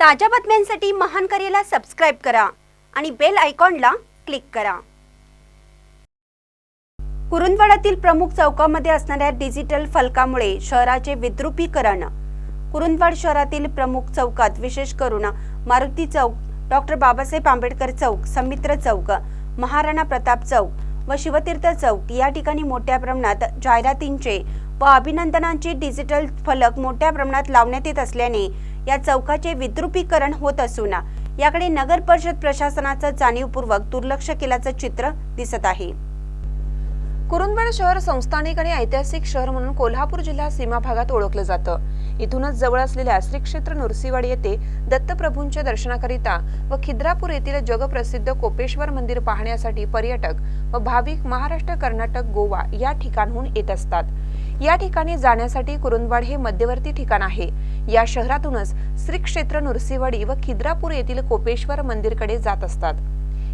ताज्या बातम्यांसाठी महान करेला सबस्क्राईब करा आणि बेल आयकॉनला क्लिक करा. कुरुंदवाडातील प्रमुख चौकामध्ये असणाऱ्या डिजिटल फलकामुळे शहराचे विद्रुपीकरण. कुरुंदवाड शहरातील प्रमुख चौकात विशेष करून मारुती चौक डॉक्टर बाबासाहेब आंबेडकर चौक समित्र चौक महाराणा प्रताप चौक व शिवतीर्थ चौक या ठिकाणी मोठ्या प्रमाणात जाहिरातींचे व अभिनंदनांचे डिजिटल फलक मोठ्या प्रमाणात लावण्यात येत असल्याने या चौकाचे विद्रुपीकरण होत असून. याकडे नगर परिषद प्रशासनाचं जाणीवपूर्वक दुर्लक्ष केल्याचं चित्र दिसत आहे. कुरुंदवाड शहर संस्थानिक आणि ऐतिहासिक शहर म्हणून कोल्हापूर जिल्हा सीमा भागात ओळखलं जातं. इथूनच जवळ असलेल्या श्री क्षेत्र नृसिंहवाडी येथे दत्तप्रभूंच्या दर्शनाकरिता व खिद्रापूर येथील जगप्रसिद्ध कोपेश्वर मंदिर पाहण्यासाठी पर्यटक व भाविक महाराष्ट्र कर्नाटक गोवा या ठिकाणहून येत असतात. या ठिकाणी जाण्यासाठी कुरुंदवाड हे मध्यवर्ती ठिकाण आहे. या शहरातूनच श्री क्षेत्र नृसिंहवाडी व खिद्रापूर येथील कोपेश्वर मंदिरकडे जात असतात.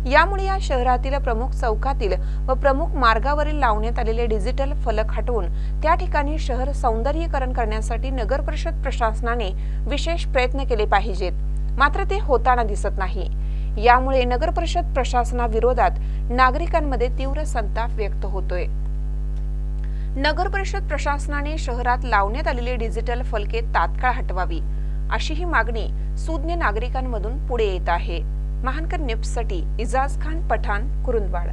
यामुळे या शहरातील प्रमुख चौकातील व प्रमुख मार्गावरील लावण्यात आलेले डिजिटल फलक हटवून त्या ठिकाणी शहर सौंदर्यीकरण करण्यासाठी नगर परिषद प्रशासनाने विशेष प्रयत्न केले पाहिजेत. मात्र ते होताना दिसत नाही. यामुळे नगर परिषद प्रशासनाविरोधात नागरिकांमध्ये तीव्र संताप व्यक्त होतोय. नगर परिषद प्रशासनाने शहरात लावण्यात आलेली डिजिटल फलके तात्काळ हटवावी अशी ही मागणी सुज्ञ नागरिकांमधून पुढे येत आहे. महानकर न्यूजसाठी इजाज खान पठाण कुरुंदवाड.